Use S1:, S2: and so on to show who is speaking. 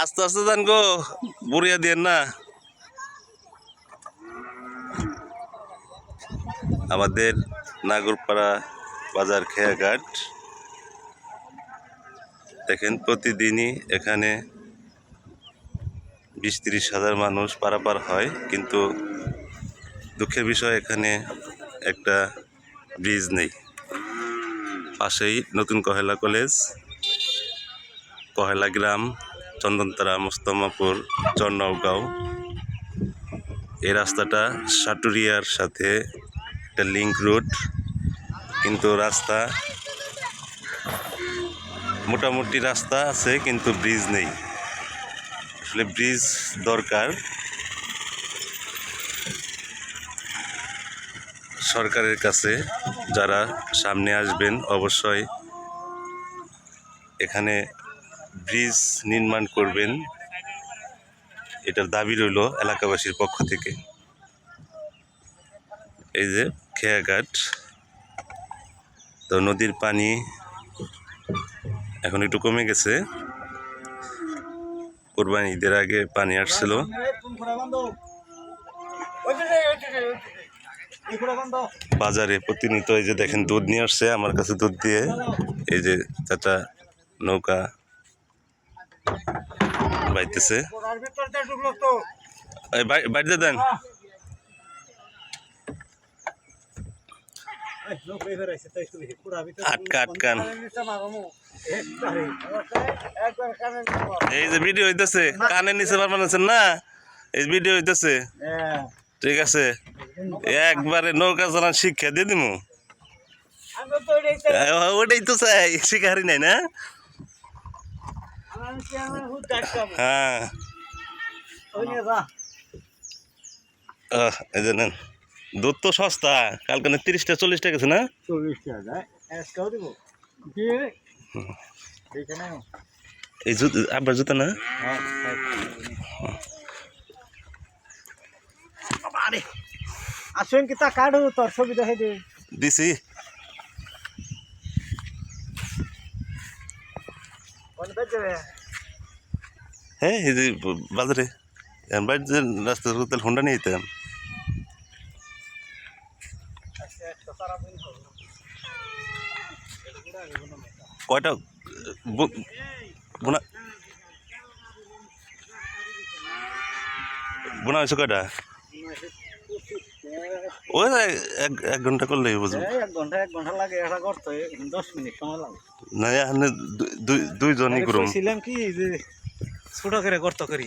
S1: আস্তে আস্তে যান গো, বুড়িয়া দিয়ে না। আমাদের নাগরপাড়া বাজার খেয়াঘাট। দেখেন প্রতিদিনই এখানে বিশ তিরিশ হাজার মানুষ পারাপার হয়, কিন্তু দুঃখের বিষয়, এখানে একটা ব্রিজ নেই। পাশেই নতুন কহেলা কলেজ। কহেলা গ্রাম, চন্দনতারা মোস্তমাপুর চন্নগাঁও এই রাস্তাটা সাটুরিয়ার সাথে একটা লিঙ্ক রুট কিন্তু রাস্তা মোটামুটি রাস্তা আছে, কিন্তু ব্রিজ নেই। আসলে ব্রিজ দরকার। সরকারের কাছে যারা সামনে আসবেন, অবশ্যই এখানে ব্রিজ নির্মাণ করবেন, এটার দাবি রইল এলাকাবাসীর পক্ষ থেকে। এই যে খেয়াঘাট, তো নদীর পানি এখন একটু কমে গেছে। কোরবানি ঈদের আগে পানি আসছিল। বাজারে প্রতিনিয়ত এই যে দেখেন দুধ নিয়ে আসছে, আমার কাছে দুধ দিয়ে। এই যে চাচা নৌকা বাইতেছে। এই বাইরে দেন। আটকা আটকান এই যে ভিডিও হইতেছে কানে নিচে পারবেন না? এই ভিডিও হইতেছে। ঠিক আছে। একবারে নৌকা চালান শিক্ষা দিয়ে দিমু। ওটাই তো চাই। শিকারি নাই না? হ্যাঁ। দুধ তো সস্তা, কালকে না তিরিশটা, চল্লিশটা গেছে না? এই আবার জুতো না?
S2: আসুন কি তা কাঢ়ু তোর ছবি দেখাই দে
S1: দিছি।
S2: কোন বেজে
S1: হ্যাঁ এই যে বাজারে বাইরে যে রাস্তা তাহলে হোন্ডা নিয়ে যেতাম। কয়টা? বোনা বোনা হয়েছে কয়টা? ওই এক এক ঘণ্টা করলেই বুঝব
S2: এক ঘণ্টা এক ঘণ্টা লাগে এটা করতে দশ মিনিট সময় লাগে।
S1: না দুইজনই করুম
S2: ছিলাম কি যে ছোট করে গর্ত করি।